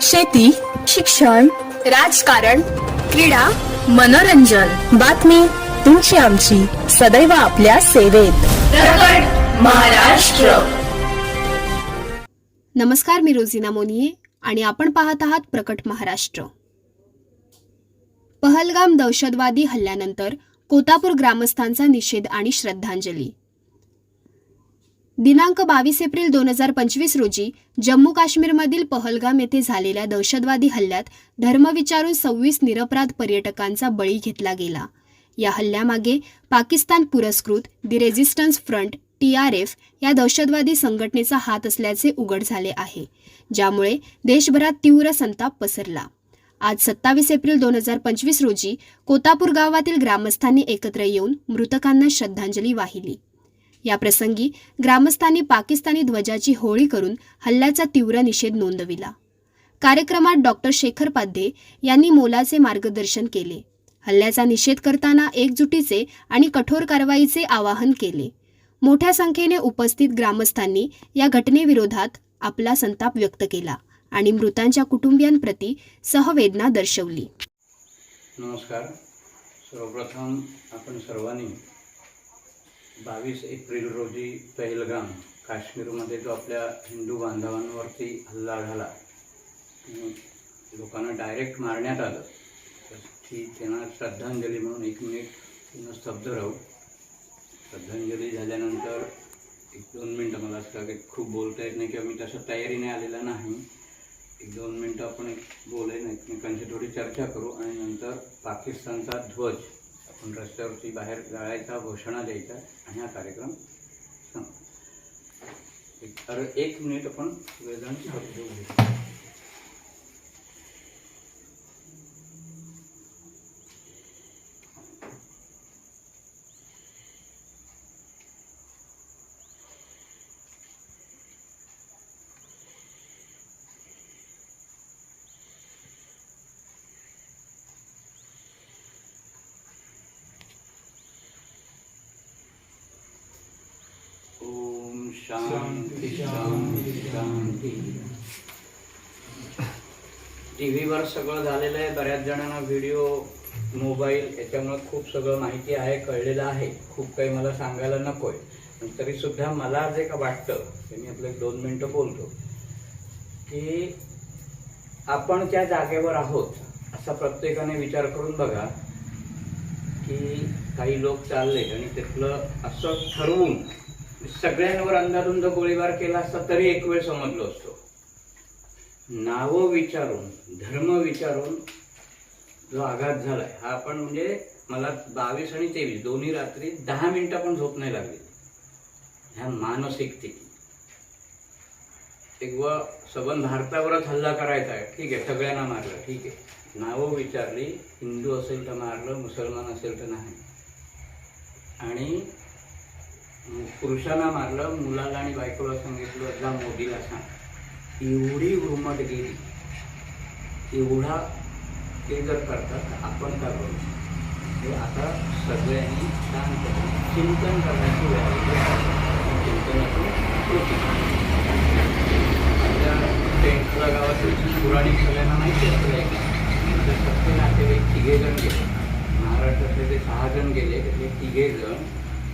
शेती शिक्षण राजकारण क्रीडा मनोरंजन. बातमी तुमची आमची. सदैव आपल्या सेवेत. महाराष्ट्र. नमस्कार मी रोझिना मोनिये आणि आपण पाहत आहात प्रकट महाराष्ट्र. पहलगाम दहशतवादी हल्ल्यानंतर कोतापूर ग्रामस्थांचा निषेध आणि श्रद्धांजली. दिनांक बावीस एप्रिल दोन हजार पंचवीस रोजी जम्मू काश्मीरमधील पहलगाम येथे झालेल्या दहशतवादी हल्ल्यात धर्म विचारून सव्वीस निरपराध पर्यटकांचा बळी घेतला गेला. या हल्ल्यामागे पाकिस्तान पुरस्कृत the resistance front T R F या दहशतवादी संघटनेचा हात असल्याचे उघड झाले आहे ज्यामुळे देशभरात तीव्र संताप पसरला. आज सत्तावीस एप्रिल दोन हजार पंचवीस रोजी कोतापूर गावातील ग्रामस्थांनी एकत्र येऊन मृतकांना श्रद्धांजली वाहिली. या प्रसंगी ग्रामस्थांनी पाकिस्तानी ध्वजाची होळी करून हल्ल्याचा तीव्र निषेध नोंदविला. कार्यक्रमात डॉक्टर शेखर पाध्ये यांनी मोलाचे मार्गदर्शन केले. हल्ल्याचा निषेध करताना एकजुटीचे आणि कठोर कारवाईचे आवाहन केले. मोठ्या संख्येने उपस्थित ग्रामस्थांनी या घटनेविरोधात आपला संताप व्यक्त केला आणि मृतांच्या कुटुंबियांप्रती सहवेदना दर्शवली. नमस्कार. सर्वप्रथम आपण सर्वांनी बावीस एप्रिल रोजी पहलगाम काश्मीरमध्ये जो आपल्या हिंदू बांधवांवरती हल्ला झाला लोकांना डायरेक्ट मारण्यात आलं तर ती त्यांना श्रद्धांजली म्हणून एक मिनिट पुन्हा स्तब्ध राहू. श्रद्धांजली झाल्यानंतर एक दोन मिनटं मला असं काही खूप बोलता येत नाही किंवा मी तसं तयारीने आलेला नाही. एक दोन मिनटं आपण एक बोलेन एकमेकांशी थोडी चर्चा करू आणि नंतर पाकिस्तानचा ध्वज आपण रस्त्यावरती बाहेर जाळायचा घोषणा द्यायचा आणि हा कार्यक्रम संपला. एक तर एक मिनिट आपण वेदांची घेऊ शांती शांती शांती. टी व्हीवर सगळं झालेलं आहे. बऱ्याच जणांना व्हिडिओ मोबाईल याच्यामुळे खूप सगळं माहिती आहे कळलेलं आहे. खूप काही मला सांगायला नको आहे पण तरी सुद्धा मला जे का वाटतं ते मी आपलं एक दोन मिनटं बोलतो की आपण त्या जागेवर आहोत असा प्रत्येकाने विचार करून बघा की काही लोक चालले आणि तिथलं असं ठरवून सगळ्यांवर अंधारुंद गोळीबार केला असता तरी एक वेळ समजलो असतो. नावं विचारून धर्म विचारून जो आघात झालाय हा आपण म्हणजे मला बावीस आणि तेवीस दोन्ही रात्री दहा मिनिटं पण झोप नाही लागली. ह्या मानसिकतेची एक व सबन भारतावरच हल्ला करायचा आहे. ठीक आहे सगळ्यांना मारलं ठीक आहे. नावं विचारली हिंदू असेल तर मारलं मुसलमान असेल तर नाही. आणि पुरुषांना मारलं मुलाला आणि बायकोला सांगितलं जा मोदीला सांग. एवढी उर्मट गेली. एवढा ते जर करतात तर आपण का करू? हे आता सगळ्यांनी छान चिंतन करण्याची वेळ चिंतनातून कृती. आपल्या गावातील पुराणिक सगळ्यांना माहिती असेल आहे सत्य नातेवाईक तिघे जण गेले. महाराष्ट्रातले ते सहा जण गेले त्यातले तिघे जण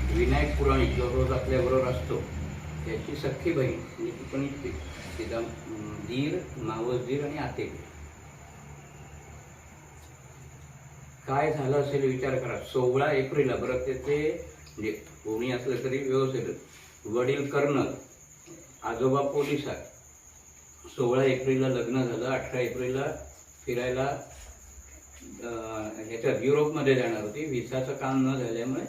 विनायक पुराणिक जो रोज आपल्याबरोबर असतो त्याची सख्खी बहीण म्हणजे ती पण इतकी तिचा दीर मावसदीर आणि आते काय झालं असेल विचार करा. सोळा एप्रिलला बरं त्याचे म्हणजे कोणी असलं तरी व्यवस्थित. वडील कर्नल आजोबा पोलिसात. सोळा एप्रिलला लग्न झालं अठरा एप्रिलला फिरायला ह्याच्यात युरोपमध्ये जाणार होती. व्हिसाचं काम न झाल्यामुळे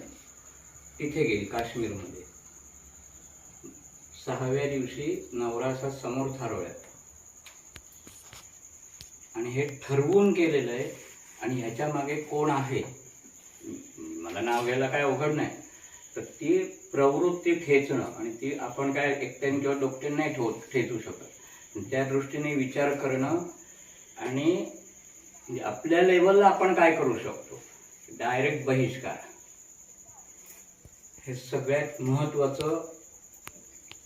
तिथे गेली काश्मीरमध्ये. सहाव्या दिवशी नवरासा समोर थारोळ्यात. आणि हे ठरवून केलेलं आहे आणि ह्याच्या मागे कोण आहे? मला नाव घ्यायला काय अवघड नाही. तर ती प्रवृत्ती ठेचणं आणि ती आपण काय एकट्याने किंवा डोकट्याने नाही ठेव ठेचू शकत. त्या दृष्टीने विचार करणं आणि म्हणजे आपल्या लेवलला आपण काय करू शकतो? डायरेक्ट बहिष्कार. हे सगळ्यात महत्त्वाचं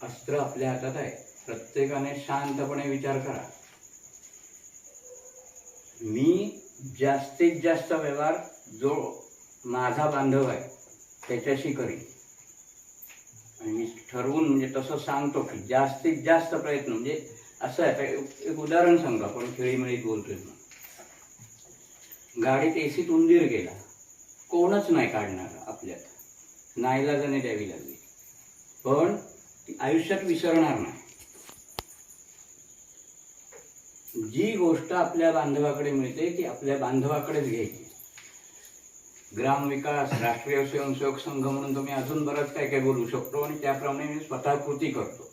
अस्त्र आपल्या हातात आहे. प्रत्येकाने शांतपणे विचार करा. मी जास्तीत जास्त व्यवहार जो माझा बांधव आहे त्याच्याशी करीन. आणि मी ठरवून म्हणजे तसं सांगतो की जास्तीत जास्त प्रयत्न म्हणजे असं आहे एक- उदाहरण सांगतो आपण खेळीमेळीत बोलतोय मग गाडीत एसीत उंदीर गेला. कोणच नाही काढणार आपल्यात. नाईलाजाने द्यावी लागली. पण ती आयुष्यात विसरणार नाही. जी गोष्ट आपल्या बांधवाकडे मिळते ती आपल्या बांधवाकडेच घ्यायची. ग्रामविकास राष्ट्रीय स्वयंसेवक संघ म्हणून तुम्ही अजून बरंच काय काय बोलू शकतो आणि त्याप्रमाणे मी स्वतः कृती करतो.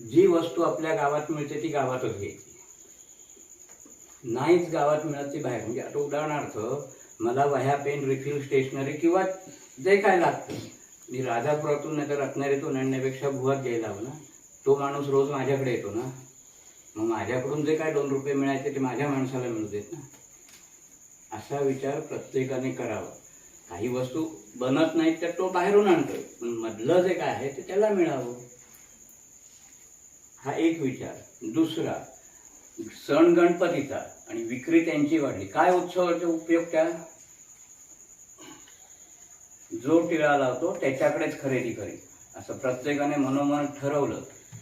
जी वस्तू आपल्या गावात मिळते ती गावातच घ्यायची. नाहीच गावात मिळत ती बाहेर. म्हणजे आता उदाहरणार्थ मला वह्या पेन रिफिल स्टेशनरी किंवा जे काय लागतं. मी राजापुरातून नाही तर रत्नागिरीतून आणण्यापेक्षा भुवात घ्यायला हवं ना. तो माणूस रोज माझ्याकडे येतो ना. मग माझ्याकडून जे काय दोन रुपये मिळायचे ते माझ्या माणसाला मिळू देत ना. असा विचार प्रत्येकाने करावा. काही वस्तू बनत नाहीत तर तो बाहेरून आणतोय. पण मधलं जे काय आहे ते त्याला मिळावं. हा एक विचार. दुसरा सण गणपतीचा आणि विक्री त्यांची वाढली. काय उत्सवाचा उपयोग त्या? जो टिळा लावतो त्याच्याकडेच खरेदी करेल असं प्रत्येकाने मनोमन ठरवलं.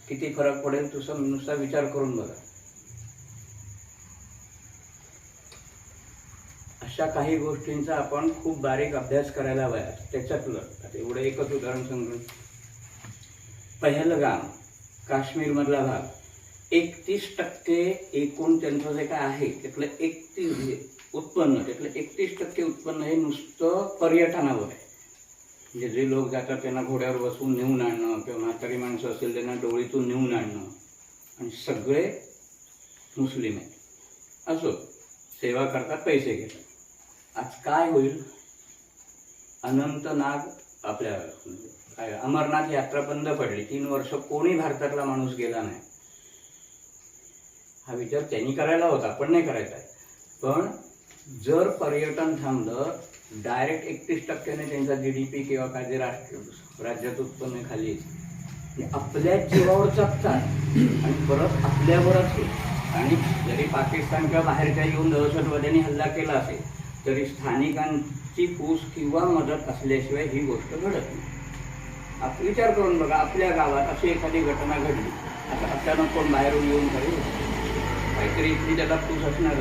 किती फरक पडेल तुझं नुसता विचार करून बघा. अशा काही गोष्टींचा आपण खूप बारीक अभ्यास करायला हवा त्याच्यातलं आता एवढं एकच उदाहरण सांगून गाव काश्मीरमधला भाग. एकतीस टक्के एकूण त्यांचं जे काय आहे त्यातलं एकतीस उत्पन्न त्यातलं एकतीस टक्के उत्पन्न हे नुसतं पर्यटनावर आहे. म्हणजे जे लोक जातात त्यांना घोड्यावर बसवून नेऊन आणणं किंवा म्हातारी माणसं असेल त्यांना डोळीतून नेऊन आणणं. आणि सगळे मुस्लिम आहेत. असो सेवा करतात पैसे घेतात. आज काय होईल? अनंतनाग आपल्या म्हणजे काय अमरनाथ यात्रा बंद पडली. तीन वर्ष कोणी भारतातला माणूस गेला नाही. हा विचार त्यांनी करायला होता पण नाही करायचा आहे. पण जर पर्यटन थांबलं डायरेक्ट एकतीस टक्क्याने त्यांचा जी डी पी किंवा काय जे राष्ट्र राज्यात उत्पन्न खाली येते आपल्या जीवावर जगतात आणि परत आपल्यावरच हे. आणि जरी पाकिस्तान किंवा बाहेरच्या येऊन दहशतवाद्यांनी हल्ला केला असेल तरी स्थानिकांची पूस किंवा मदत असल्याशिवाय ही गोष्ट घडत नाही. आप विचार करून बघा आपल्या गावात अशी एखादी घटना घडली आता अचानक कोण बाहेरून येऊन करेल काहीतरी इथली त्याला पूस असणार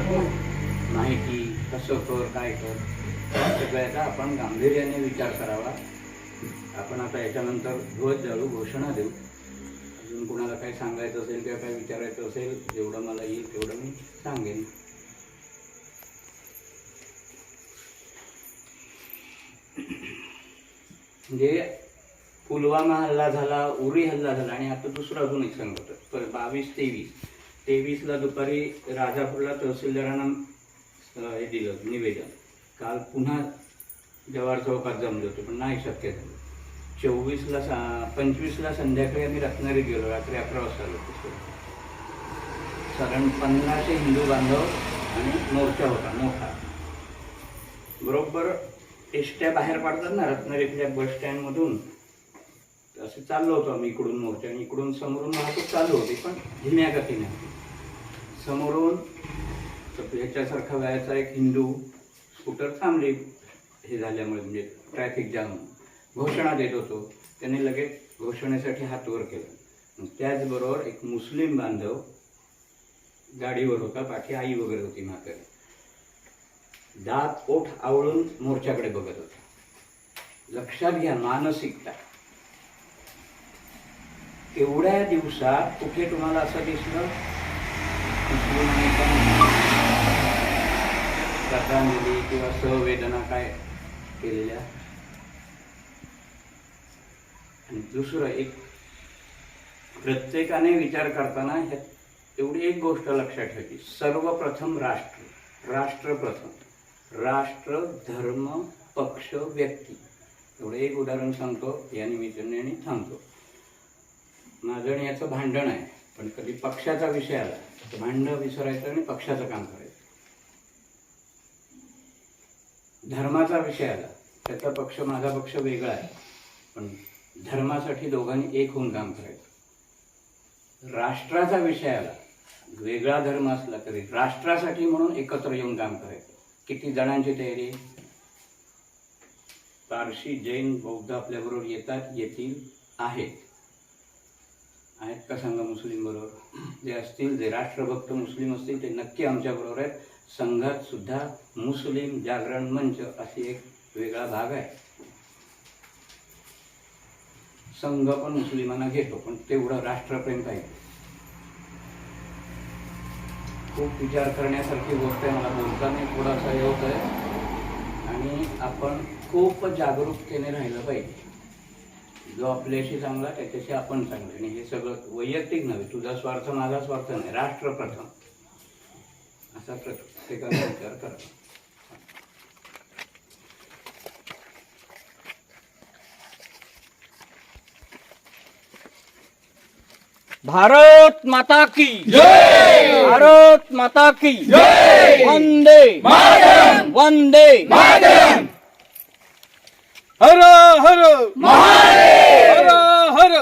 माहिती कसं कर काय कर? सगळ्याचा आपण गांभीर्याने विचार करावा. आपण आता याच्यानंतर ध्वज जाळू घोषणा देऊ. अजून कोणाला काही सांगायचं असेल किंवा काही विचारायचं असेल जेवढं मला येईल तेवढं मी सांगेन. म्हणजे पुलवामा हल्ला झाला उरी हल्ला झाला आणि आता दुसरा अजून एक सांगतो बावीस तेवीस. तेवीसला दुपारी राजापूरला तहसीलदारांना हे दिलं निवेदन. काल पुन्हा जवाहर चौकात जमलो होतो पण नाही शक्य झालं. चोवीसला सा पंचवीसला संध्याकाळी आम्ही रत्नागिरी गेलो रात्री अकरा वाजता आलो होतो. साधारण पन्नासशे हिंदू बांधव आणि मोर्चा होता मोठा. बरोबर एसट्या बाहेर पडतात ना रत्नागिरीतल्या बस स्टँडमधून. असं चाललो होतो आम्ही इकडून मोर्चा आणि इकडून समोरून वाहतूक चालू होती पण धीम्या गतीने. समोरून ह्याच्यासारखा वयाचा एक हिंदू स्कूटर थांबली. हे झाल्यामुळे म्हणजे ट्रॅफिक जाम घोषणा देत होतो. त्याने लगेच घोषणेसाठी हात वर केला. मग त्याचबरोबर एक मुस्लिम बांधव गाडीवर होता पाठी आई वगैरे होती म्हातारी. दात ओठ आवळून मोर्चाकडे बघत होता. लक्षात घ्या मानसिकता. एवढ्या दिवसात कुठे तुम्हाला असं दिसलं? श्रद्धांजली किंवा सहवेदना काय केलेल्या? आणि दुसरं एक प्रत्येकाने विचार करताना ह्या एवढी एक गोष्ट लक्षात ठेवायची. सर्वप्रथम राष्ट्र. राष्ट्र प्रथम. राष्ट्र धर्म पक्ष व्यक्ती. एवढं एक उदाहरण सांगतो या निमित्ताने आणि थांबतो. माझं आणि याचं भांडण आहे पण कधी पक्षाचा विषय आला तर भांडण विसरायचं आणि पक्षाचं काम करायचं. धर्माचा विषय आला. त्याचा पक्ष माझा पक्ष वेगळा आहे. पण धर्मासाठी दोघांनी एक होऊन काम करायचं. राष्ट्राचा विषय आला. वेगळा धर्म असला तरी राष्ट्रासाठी म्हणून एकत्र येऊन काम करायचं. किती जणांची तयारी? पारशी जैन बौद्ध आपल्याबरोबर येतात येतील आहेत. आहेत का सांगा मुस्लिम बरोबर? जे असतील जे राष्ट्रभक्त मुस्लिम असतील ते नक्की आमच्या बरोबर आहेत. संघात सुद्धा मुस्लिम जागरण मंच अशी एक वेगळा भाग आहे. संघ पण मुस्लिमांना घेतो पण तेवढं राष्ट्रप्रेम पाहिजे खूप विचार करण्यासारखी गोष्ट आहे मला बोलताना थोडासा हे होत आहे आणि आपण खूप जागरूकतेने राहिलं पाहिजे. जो आपल्याशी चांगला त्याच्याशी आपण चांगलं. आणि हे सगळं वैयक्तिक नव्हे तुझा स्वार्थ माझा स्वार्थ नाही राष्ट्र प्रथम. असा प्रत्येकाने विचार करा. भारत माता की जय! भारत माता की जय! वंदे वंदे हर हर हर हर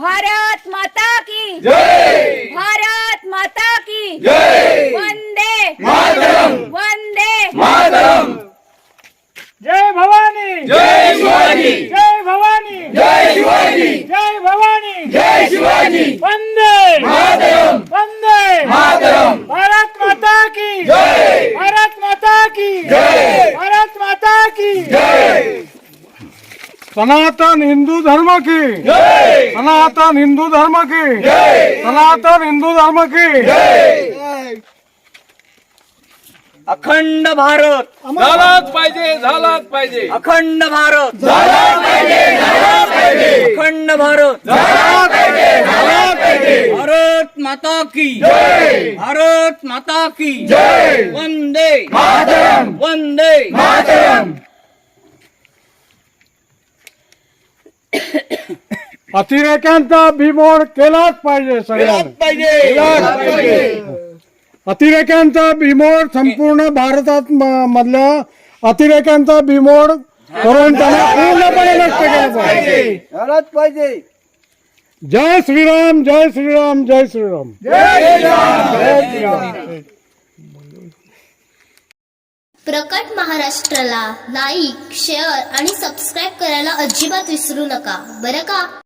भारत माता की जय भारत माता की जय वंदे! वंदे! मातरम! जय भवानी! जय शिवाजी! जय भवानी! जय शिवाजी! जय भवानी! जय शिवाजी! वंदे! मातरम! वंदे! मातरम! भारत माता की! जय! भारत माता की! जय! भारत माता की! जय! सनातन हिंदू धर्म की! जय! सनातन हिंदू धर्म की! जय! सनातन हिंदू धर्म की! जय! अखंड भारत. झालाच पाहिजे झालाच पाहिजे. अखंड भारत. झाला पाहिजे झाला पाहिजे. अखंड भारत. झाला पाहिजे झाला पाहिजे. भारत माता की. जय. भारत माता की. जय. वंदे. मातरम. वंदे. मातरम. अतिरेक्यांचा बिमोड केलाच पाहिजे सगळ्यांना. पाहिजे. अतिरेक्यांचा बिमोड संपूर्ण भारतात मधल्या अतिरेक्यांचा बिमोड करून त्यांना पूर्णपणे नष्ट केलं पाहिजे. जय श्रीराम जय श्रीराम जय श्रीराम. जय श्रीराम. प्रकट महाराष्ट्राला लाईक शेअर आणि सबस्क्राईब करायला अजिबात विसरू नका. बरं का?